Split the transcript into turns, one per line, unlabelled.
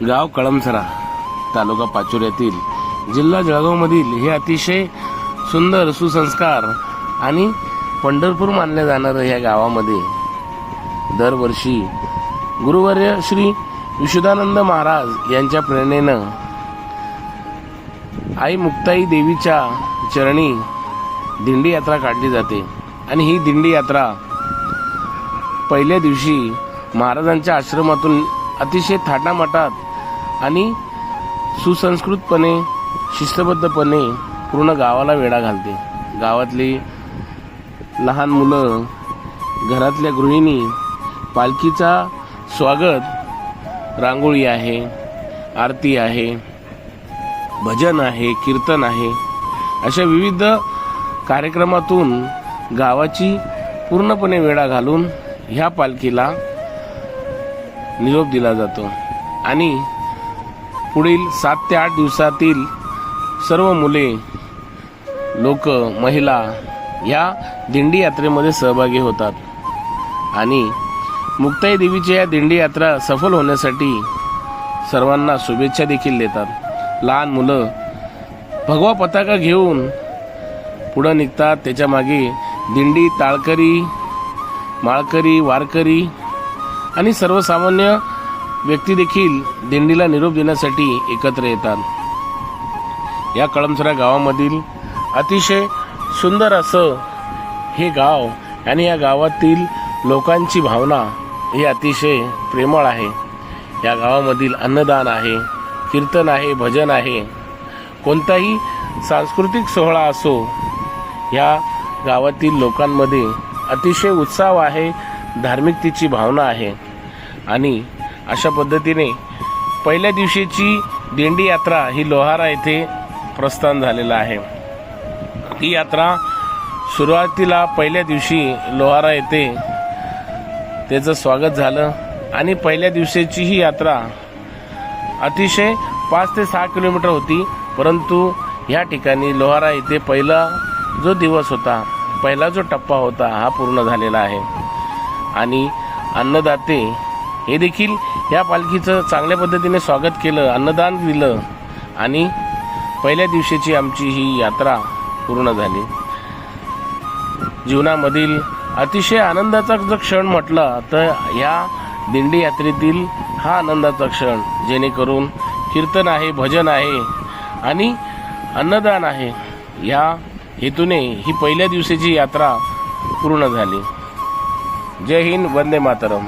गाव कळमसरा तालुका पाचोर येथील जिल्हा जळगावमधील हे अतिशय सुंदर सुसंस्कार आणि पंढरपूर मानलं जाणारं या गावामध्ये दरवर्षी गुरुवर्य श्री विशुदानंद महाराज यांच्या प्रेरणेनं आई मुक्ताई देवीच्या चरणी दिंडी यात्रा काढली जाते. आणि ही दिंडी यात्रा पहिल्या दिवशी महाराजांच्या आश्रमातून अतिशय थाटामाटात आणि सुसंस्कृतपणे शिस्तबद्धपणे पूर्ण गावाला वेढा घालते. गावातली लहान मुलं घरातल्या गृहिणी पालखीचा स्वागत रांगोळी आहे आरती आहे भजन आहे कीर्तन आहे अशा विविध कार्यक्रमातून गावाची पूर्णपणे वेळा घालून ह्या पालखीला निरोप दिला जातो. आणि पुढील सात ते आठ दिवसातील सर्व मुले लोक महिला ह्या दिंडी यात्रेमध्ये सहभागी होतात. आणि मुक्ताई देवीच्या या दिंडी यात्रा सफल होण्यासाठी सर्वांना शुभेच्छा देखील देतात. लहान मुलं भगवा पताका घेऊन पुढं निघतात. त्याच्यामागे दिंडी ताळकरी माळकरी वारकरी आणि सर्वसामान्य व्यक्ती देखील दिंडीला निरोप देण्यासाठी एकत्र येतात. या कळमसरा गावामधील अतिशय सुंदर असं हे गाव आणि या गावातील लोकांची भावना ही अतिशय प्रेमळ आहे. या गावामधील अन्नदान आहे कीर्तन आहे भजन आहे. कोणताही सांस्कृतिक सोहळा असो या गावातील लोकांमध्ये अतिशय उत्साह आहे धार्मिकतेची भावना आहे. आणि अशा पद्धतीने पहिल्या दिवशीची दिंडी यात्रा ही लोहारा येथे प्रस्थान झालेलं आहे. ही यात्रा सुरुवातीला पहिल्या दिवशी लोहारा येथे त्याचं स्वागत झालं आणि पहिल्या दिवशीची ही यात्रा अतिशय पाच ते सहा किलोमीटर होती परंतु ह्या ठिकाणी लोहारा येथे पहिला जो दिवस होता पहिला जो टप्पा होता हा पूर्ण झालेला आहे. आणि अन्नदाते हे देखील या पालखीचं चांगल्या पद्धतीने स्वागत केलं अन्नदान दिलं आणि पहिल्या दिवशीची आमची ही यात्रा पूर्ण झाली. जीवनामधील अतिशय आनंदाचा जर क्षण म्हटला तर या दिंडी यात्रेतील हा आनंदाचा क्षण जेणेकरून कीर्तन आहे भजन आहे आणि अन्नदान आहे या हेतूने ही पहिल्या दिवसाची यात्रा पूर्ण झाली. जय हिंद वंदे मातरम.